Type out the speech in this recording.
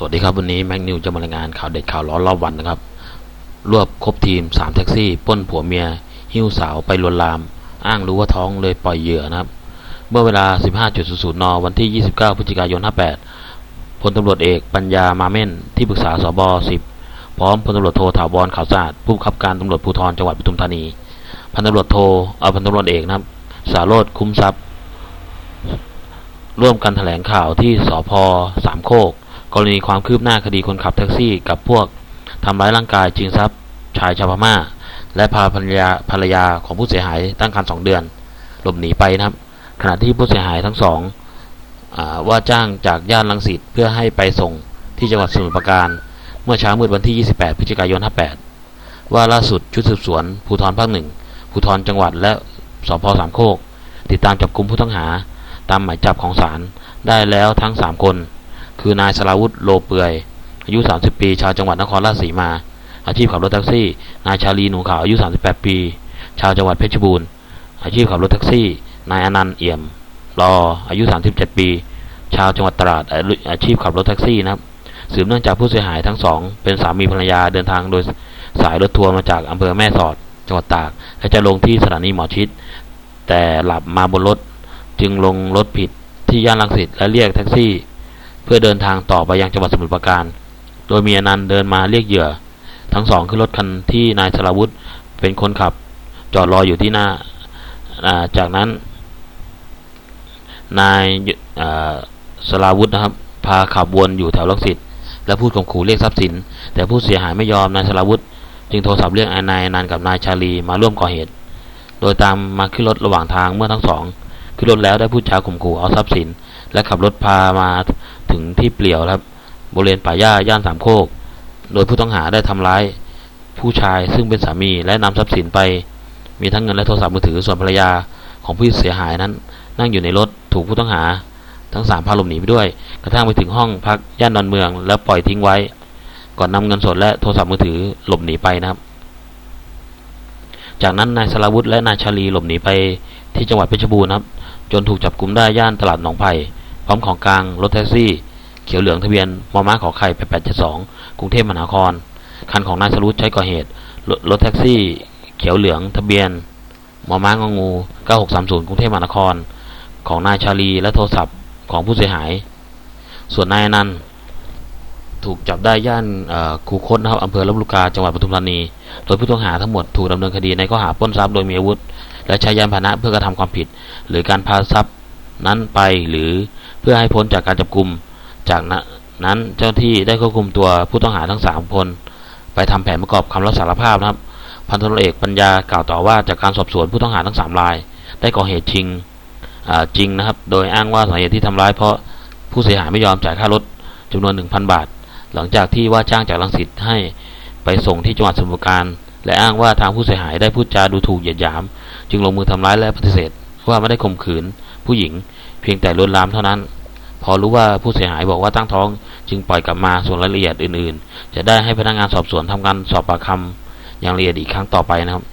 สวัสดีครับวันนี้แม็กนิวจะมารายงานข่าวเด็ดข่าวร้อนรอบวันนะครับ รวบครบทีม 3 แท็กซี่ป้นผัวเมีย หิ้วสาวไปลวนลาม อ้างรู้ว่าท้องเลยปล่อยเหยื่อนะครับ เมื่อเวลา 15.00 น วันที่ 29 พฤศจิกายน 58 พลตำรวจเอกปัญญามาเม่น ที่ปรึกษาสบ10 พร้อมพลตำรวจโทถาวรข่าวสะอาดผู้บังคับการตำรวจภูธรจังหวัดปทุมธานี พันตำรวจโทเอาพันตำรวจเอกนะครับ สารโรธคุ้มทรัพย์ ร่วมกันแถลงข่าวที่สพสามโคก กรณีความคืบหน้าคดีคนขับแท็กซี่ กับพวกทำร้ายร่างกายชิงทรัพย์ชายชาวพม่า และพาภรรยาภรรยาของผู้เสียหายตั้งครรภ์สองเดือน หลบหนีไปนะครับ ขณะที่ผู้เสียหายทั้งสองอว่าจ้างจากย่านลังสิตเพื่อให้ไปส่งที่จังหวัดสมุทรปราการ เมื่อเช้ามืดวันที่ 28 พฤศจิกายน 58 ว่าล่าสุดชุดสืบสวนภูธรภาคหนึ่งภูธรจังหวัดและสพสามโคก ติดตามจับกลุ่มผู้ต้องหา ตามหมายจับของศาลได้แล้วทั้ง 3 คน คือนายสราวุธโลเปือย อายุ 30 ปี ชาวจังหวัดนครราชสีมา อาชีพขับรถแท็กซี่ นายชาลีหนูขาวอายุ 38 ปี ชาวจังหวัดเพชรบูรณ์ อาชีพขับรถแท็กซี่ นายอนันต์เอี่ยมรออายุ 37 ปี ชาวจังหวัดตราดอาชีพขับรถแท็กซี่นะครับสืบเนื่องจากผู้เสียหายทั้งสอง เป็นสามีภรรยาเดินทางโดยสายรถทัวร์มาจากอำเภอแม่สอดจังหวัดตาก และจะลงที่สถานีหมอชิด แต่หลับมาบนรถจึงลงรถผิดที่ย่านลังสิตและเรียกแท็กซี่ พื่อเดินทางต่อไปยังจังหวัดสมุทรปราการ โดยมีอนันต์เดินมาเรียกเหยื่อ ทั้งสองขึ้นรถคันที่นายสราวุธเป็นคนขับ จอดรออยู่ที่หน้าาจากนั้น นายาสราวุธนะครับ พาขับวนอยู่แถวลังสิตและพูดข่มขู่เรียกทรัพย์สิน แต่ผู้เสียหายไม่ยอมนายสราวุธจึงโทรศัพท์เรียกนายนันกับนายชาลีมาร่วมก่อเหตุ โดยตามมาขึ้นรถระหว่างทางเมื่อทั้งสอง ขึ้นรถแล้วได้พูดจาข่มขู่เอาทรัพย์สิน และขับรถพามา ถึงที่เปลี่ยวครับบริเวณป่าหญ้าย่านสามโคก โดยผู้ต้องหาได้ทำร้ายผู้ชายซึ่งเป็นสามีและนำทรัพย์สินไปมีทั้งเงินและโทรศัพท์มือถือส่วนภรรยาของผู้เสียหายนั้น นั่งอยู่ในรถถูกผู้ต้องหา ทั้งสามพาหลบหนีไปด้วย กระทั่งไปถึงห้องพักย่านดอนเมือง แล้วปล่อยทิ้งไว้ ก่อนนำเงินสดและโทรศัพท์มือถือหลบหนีไปนะครับ จากนั้นนายสราวุธและนายชาลีหลบหนีไปที่จังหวัดเพชรบูรณ์ครับ จนถูกจับกุมได้ย่านตลาดหนองไผ่ พร้อมของกลางรถแท็กซี่ เขียวเหลืองทะเบียนมอม้าขอไข่8872กรุงเทพมหานคร คันของนายสรุธใช้ก่อเหตุรถแท็กซี่ เขียวเหลืองทะเบียนมอม้างองู9630กรุงเทพมหานคร ของนายชาลีและโทรศัพท์ของผู้เสียหาย ส่วนนายนันถูกจับได้ย่านคูคตนะครับอำเภอลำลูกกาจังหวัดปทุมธานี โดยผู้ต้องหาทั้งหมดถูกดำเนินคดีในข้อหาปล้นทรัพย์โดยมีอาวุธ และใช้ยานพาหนะเพื่อกระทำความผิด หรือการพาทรัพย์ นั้นไปหรือเพื่อให้พ้นจากการจับกลุ่มจากนั้นเจ้าที่ได้ควบคุมตัวผู้ต้องหาทั้งสามคน ไปทำแผนประกอบคำรับสารภาพนะครับ พันตำรวจเอกปัญญากล่าวต่อว่าจากการสอบสวนผู้ต้องหาทั้งสามราย ได้ก่อเหตุชิงจริงนะครับ โดยอ้างว่าสาเหตุที่ทำร้ายเพราะผู้เสียหายไม่ยอมจ่ายค่ารถจำนวน 1,000 บาท หลังจากที่ว่าจ้างจากลังสิตให้ไปส่งที่จังหวัดสมุทรปราการ และอ้างว่าทางผู้เสียหายได้พูดจาดูถูกเหยียดหยาม จึงลงมือทำร้ายและปฏิเสธว่าไม่ได้ข่มขืน ผู้หญิงเพียงแต่ลวนลามเท่านั้น พอรู้ว่าผู้เสียหายบอกว่าตั้งท้อง จึงปล่อยกลับมาส่วนรายละเอียดอื่น ๆ จะได้ให้พนักงานสอบสวนทำการสอบปากคำอย่างละเอียดอีกครั้งต่อไปนะครับ